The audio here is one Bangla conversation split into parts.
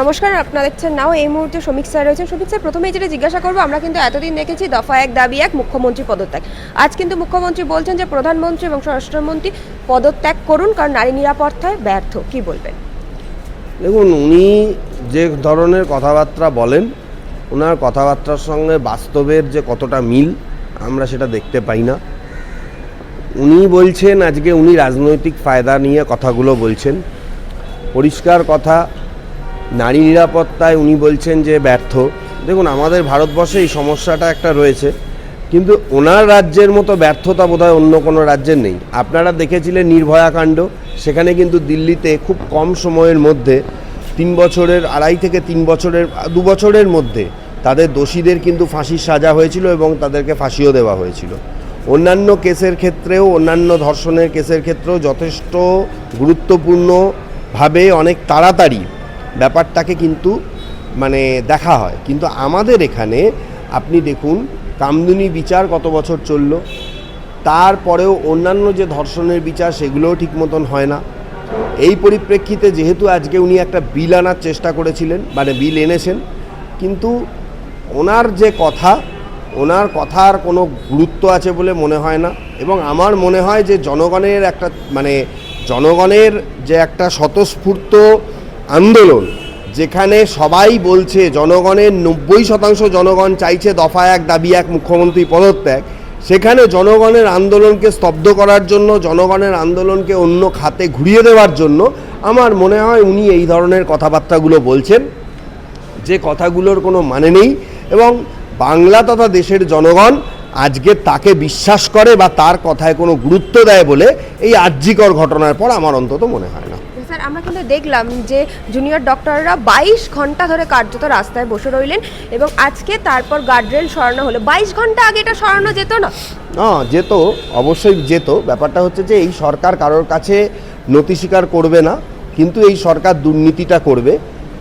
নমস্কার, আপনারা দেখছেন নাও এই মুহূর্তে শ্রমিক স্যার রয়েছেন। শ্রমিক স্যার, প্রথমেই যেটা জিজ্ঞাসা করব, আমরা কিন্তু এতদিন দেখেছি দফা এক, দাবি এক, মুখ্যমন্ত্রী পদত্যাগ। আজ কিন্তু মুখ্যমন্ত্রী বলছেন যে প্রধানমন্ত্রী এবং স্বরাষ্ট্রমন্ত্রী পদত্যাগ করুন, কারণ নারী নিরাপত্তায় ব্যর্থ। কি বলবেন? দেখুন, উনি যে ধরনের কথাবার্তা বলেন ওনার কথাবার্তার সঙ্গে বাস্তবের যে কতটা মিল, আমরা সেটা দেখতে পাই না। উনি বলছেন, আজকে উনি রাজনৈতিক ফায়দা নিয়ে কথাগুলো বলছেন। পরিষ্কার কথা নারী নিরাপত্তায় উনি বলছেন যে ব্যর্থ। দেখুন, আমাদের ভারতবর্ষে এই সমস্যাটা একটা রয়েছে, কিন্তু ওনার রাজ্যের মতো ব্যর্থতা বোধহয় অন্য কোনো রাজ্যের নেই। আপনারা দেখেছিলেন নির্ভয়া কাণ্ড, সেখানে কিন্তু দিল্লিতে খুব কম সময়ের মধ্যে, তিন বছরের, আড়াই থেকে তিন বছরের, দু বছরের মধ্যে তাদের দোষীদের কিন্তু ফাঁসির সাজা হয়েছিল এবং তাদেরকে ফাঁসিও দেওয়া হয়েছিল। অন্যান্য কেসের ক্ষেত্রেও, অন্যান্য ধর্ষণের কেসের ক্ষেত্রেও যথেষ্ট গুরুত্বপূর্ণভাবে অনেক তাড়াতাড়ি ব্যাপারটাকে কিন্তু মানে দেখা হয়। কিন্তু আমাদের এখানে, আপনি দেখুন, কামদুনি বিচার কত বছর চলল। তারপরেও অন্যান্য যে ধর্ষণের বিচার, সেগুলোও ঠিক মতন হয় না। এই পরিপ্রেক্ষিতে যেহেতু আজকে উনি একটা বিল আনার চেষ্টা করেছিলেন মানে বিল এনেছেন, কিন্তু ওনার যে কথা, ওনার কথার কোনো গুরুত্ব আছে বলে মনে হয় না। এবং আমার মনে হয় যে জনগণের একটা মানে জনগণের যে একটা স্বতঃস্ফূর্ত আন্দোলন, যেখানে সবাই বলছে জনগণের নব্বই শতাংশ জনগণ চাইছে দফা এক, দাবি এক, মুখ্যমন্ত্রী পদত্যাগ। সেখানে জনগণের আন্দোলনকে স্তব্ধ করার জন্য, জনগণের আন্দোলনকে অন্য খাতে ঘুরিয়ে দেওয়ার জন্য আমার মনে হয় উনি এই ধরনের কথাবার্তাগুলো বলছেন। যে কথাগুলোর কোনো মানে নেই এবং বাংলা তথা দেশের জনগণ আজকে তাকে বিশ্বাস করে বা তার কথায় কোনো গুরুত্ব দেয় বলে এই আর্যিকর ঘটনার পর আমার অন্তত মনে হয় না। স্যার, আমরা কিন্তু দেখলাম যে জুনিয়র ডক্টররা বাইশ ঘণ্টা ধরে কার্যত রাস্তায় বসে রইলেন এবং আজকে তারপর গার্ডরেল সরানো হলো। বাইশ ঘণ্টা আগে এটা সরানো যেত না? না, যেত, অবশ্যই যেত। ব্যাপারটা হচ্ছে যে এই সরকার কারোর কাছে নতি স্বীকার করবে না, কিন্তু এই সরকার দুর্নীতিটা করবে।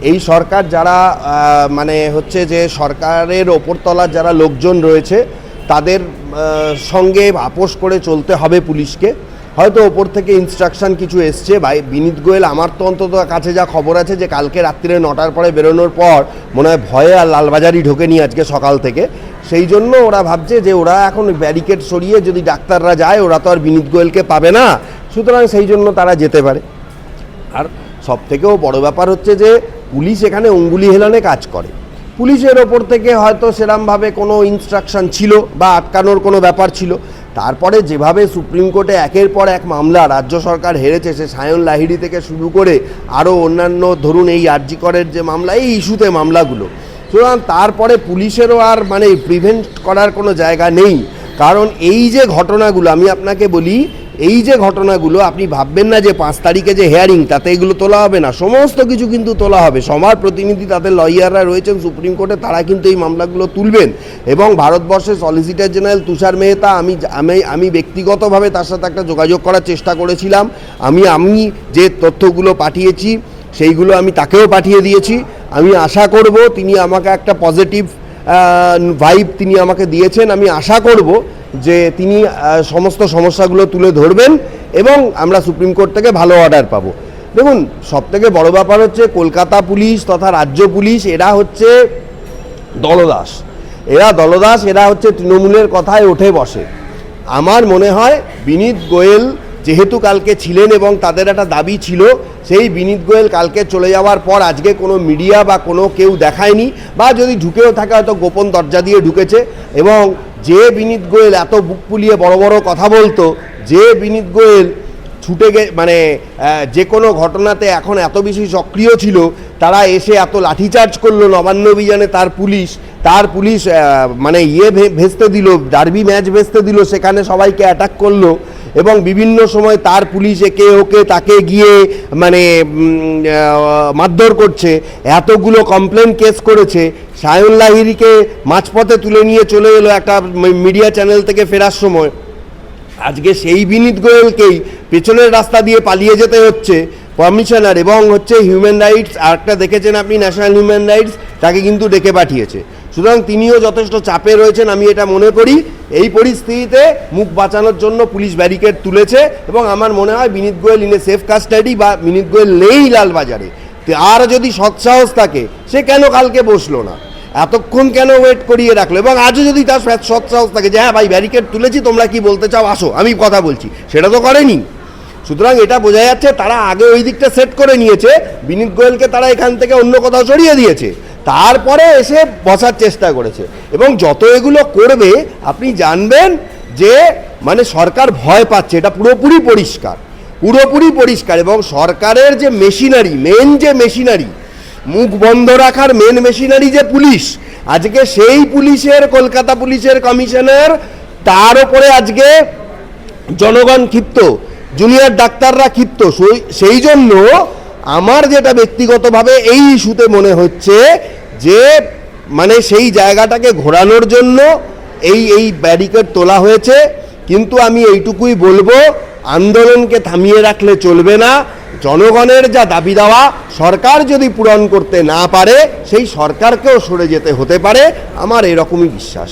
এই সরকার যারা মানে হচ্ছে যে সরকারের ওপরতলার যারা লোকজন রয়েছে, তাদের সঙ্গে আপোষ করে চলতে হবে পুলিশকে। হয়তো ওপর থেকে ইনস্ট্রাকশন কিছু এসছে। ভাই, বিনীত গোয়েল, আমার তো অন্তত কাছে যা খবর আছে যে কালকে রাত্রিরে নটার পরে বেরোনোর পর মনে হয় ভয়ে আর লালবাজারই ঢোকেনি আজকে সকাল থেকে। সেই জন্য ওরা ভাবছে যে ওরা এখন ব্যারিকেড সরিয়ে যদি ডাক্তাররা যায়, ওরা তো আর বিনীত গোয়েলকে পাবে না। সুতরাং সেই জন্য তারা যেতে পারে। আর সব থেকেও বড় ব্যাপার হচ্ছে যে পুলিশ এখানে অঙ্গুলি হেলানে কাজ করে। পুলিশের ওপর থেকে হয়তো সেরমভাবে কোনো ইনস্ট্রাকশন ছিল বা আটকানোর কোনো ব্যাপার ছিল। তারপরে যেভাবে সুপ্রিম কোর্টে একের পর এক মামলা রাজ্য সরকার হেরেছে, সে সায়ন লাহিড়ি থেকে শুরু করে আরও অন্যান্য ধরুন এই আরজিকরের যে মামলা, এই ইস্যুতে মামলাগুলো। সুতরাং তারপরে পুলিশেরও আর মানে প্রিভেন্ট করার কোনো জায়গা নেই। কারণ এই যে ঘটনাগুলো, আমি আপনাকে বলি এই যে ঘটনাগুলো, আপনি ভাববেন না যে পাঁচ তারিখে যে হেয়ারিং তাতে এগুলো তোলা হবে না। সমস্ত কিছু কিন্তু তোলা হবে। সবার প্রতিনিধি তাদের লয়াররা রয়েছেন, সুপ্রিম কোর্টে তারা কিন্তু এই মামলাগুলো তুলবেন। এবং ভারতবর্ষের সলিসিটর জেনারেল তুষার মেহতা, আমি আমি আমি ব্যক্তিগতভাবে তার সাথে একটা যোগাযোগ করার চেষ্টা করেছিলাম। আমি আমি যে তথ্যগুলো পাঠিয়েছি, সেইগুলো আমি তাকেও পাঠিয়ে দিয়েছি। আমি আশা করব তিনি আমাকে একটা পজিটিভ ভাইব তিনি আমাকে দিয়েছেন। আমি আশা করব যে তিনি সমস্ত সমস্যাগুলো তুলে ধরবেন এবং আমরা সুপ্রিম কোর্ট থেকে ভালো অর্ডার পাবো। দেখুন, সবথেকে বড় ব্যাপার হচ্ছে কলকাতা পুলিশ তথা রাজ্য পুলিশ, এরা হচ্ছে দলদাস। এরা দলদাস, এরা হচ্ছে তৃণমূলের কথায় ওঠে বসে। আমার মনে হয় বিনীত গোয়েল যেহেতু কালকে ছিলেন এবং তাদের একটা দাবি ছিল, সেই বিনীত গোয়েল কালকে চলে যাওয়ার পর আজকে কোনো মিডিয়া বা কোনো কেউ দেখায়নি, বা যদি ঢুকেও থাকে হয়তো গোপন দরজা দিয়ে ঢুকেছে এবং যে বিনীত গোয়েল এত বুক পুলিয়ে বড় বড় কথা বলতো, যে বিনীত গোয়েল ছুটে গে মানে যে কোনো ঘটনাতে এখন এত বেশি সক্রিয় ছিল, তারা এসে এত লাঠিচার্জ করল নবান্ন অভিযানে তার পুলিশ তার পুলিশ মানে ইয়ে ভেস্তে দিল, ডার্বি ম্যাচ ভেস্তে দিল, সেখানে সবাইকে অ্যাটাক করল। এবং বিভিন্ন সময় তার পুলিশ একে ওকে তাকে গিয়ে মানে মারধর করছে। এতগুলো কমপ্লেন কেস করেছে। সায়ন লাহিরিকে মাঝপথে তুলে নিয়ে চলে এলো একটা মিডিয়া চ্যানেল থেকে ফেরার সময়। আজকে সেই বিনীত গোয়েলকেই পেছনের রাস্তা দিয়ে পালিয়ে যেতে হচ্ছে। কমিশনার এবং হচ্ছে হিউম্যান রাইটস আরেকটা দেখেছেন আপনি ন্যাশনাল হিউম্যান রাইটস তাকে কিন্তু ডেকে পাঠিয়েছে। সুতরাং তিনিও যথেষ্ট চাপে রয়েছেন, আমি এটা মনে করি। এই পরিস্থিতিতে মুখ বাঁচানোর জন্য পুলিশ ব্যারিকেড তুলেছে এবং আমার মনে হয় বিনীত গোয়েল ইনে সেফ কাস্টাডি বা বিনীত গোয়েল নেই লালবাজারে। আর যদি সৎসাহস থাকে, সে কেন কালকে বসল না? এতক্ষণ কেন ওয়েট করিয়ে রাখল? এবং আজও যদি তার সৎ- সৎসাহস থাকে যে হ্যাঁ ভাই, ব্যারিকেড তুলেছি, তোমরা কি বলতে চাও, আসো, আমি কথা বলছি। সেটা তো করেনি। সুতরাং এটা বোঝা যাচ্ছে, তারা আগে ওই দিকটা সেট করে নিয়েছে। বিনীত গোয়েলকে তারা এখান থেকে অন্য কোথাও সরিয়ে দিয়েছে। তারপরে এসে বসার চেষ্টা করেছে। এবং যত এগুলো করবে, আপনি জানবেন যে মানে সরকার ভয় পাচ্ছে, এটা পুরোপুরি পরিষ্কার। পুরোপুরি পরিষ্কার এবং সরকারের যে মেশিনারি মেন যে মেশিনারি, মুখ বন্ধ রাখার মেন মেশিনারি যে পুলিশ, আজকে সেই পুলিশের, কলকাতা পুলিশের কমিশনার, তার ওপরে আজকে জনগণ ক্ষিপ্ত জুনিয়র ডাক্তাররা ক্ষিপ্ত। সেই- জন্য আমার যেটা ব্যক্তিগতভাবে এই ইস্যুতে মনে হচ্ছে যে মানে সেই জায়গাটাকে ঘোরানোর জন্য এই এই ব্যারিকেড তোলা হয়েছে, কিন্তু আমি এইটুকুই বলব, আন্দোলনকে থামিয়ে রাখলে চলবে না। জনগণের যা দাবি দেওয়া, সরকার যদি পূরণ করতে না পারে, সেই সরকারকেও সরে যেতে হতে পারে। আমার এরকমই বিশ্বাস।